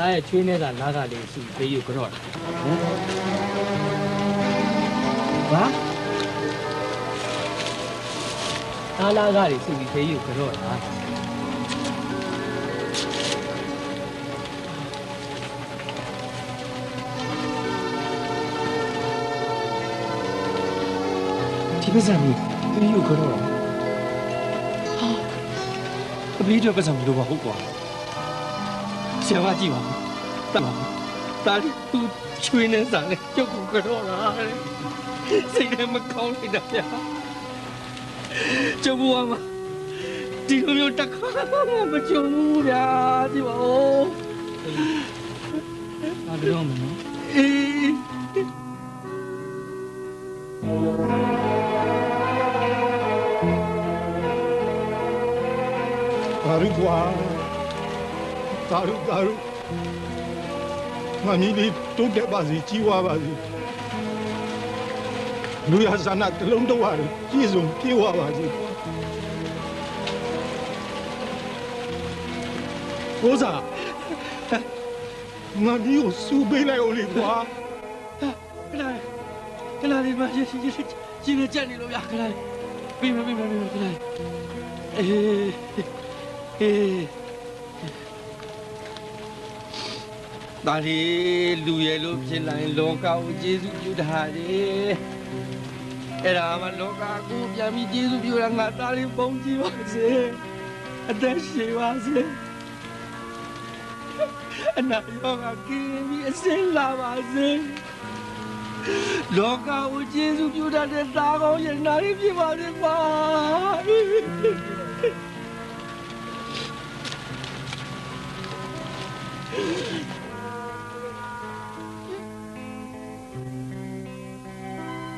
ဒါရဲ့ချွေးနေတာလာကလေးစီပေးယူကြော့တာဘာဒါလာကလေးစီပေးယူကြော့တာဒီပစံမျိုးပြီးကိုကတော့ဟာအပြီးတော့ပစံမလို့ပါဟုတ်ကွာ ဆရာမကြည့်ပါဦးတတ်ပါဦးဒါလေးသူချွေးနေစားလေကျုပ်ကကြော့တာစိတ်ထဲမကောင်းလိုက်တာဗျာကျုပ်ဘဝမှာဒီလိုမျိုးတစ်ခါမှမကြုံဘူးဗျာဒီ ပါဦးအားပြောမယ်နော်အေးဒါရုကွာဒါရုဒါရုမမီးလေးတိုးတက်ပါစေကြီးဝါပါစေလူရဇာနာတလုံးတော့ရတယ်ပြည့်စုံပြေဝပါစေကိုစားမမီးကိုစူပေးလိုက်အောင်လေကွာခလာခလာလေးမရရှိရှိရှိနေကြနေလို့ဗျာခလာပြီးမပြီးမပြီးခလာအေးအေး ဒါလေးလူရဲ့လို့ဖြစ်လာရင်လောကကိုကျေးဇူးပြုတာလေအဲ့ဒါမှလောကကိုပြန်ပြီးကျေးဇူးပြုတာငါသားလေးပုံကြည့်ပါစေအသက်ရှိပါစေအနာရောဂါကင်းပြီးအစင်းလာပါစေလောကကိုကျေးဇူးပြုတတ်တဲ့သားကောင်းရဲ့နာရီဖြစ်ပါစေကွာ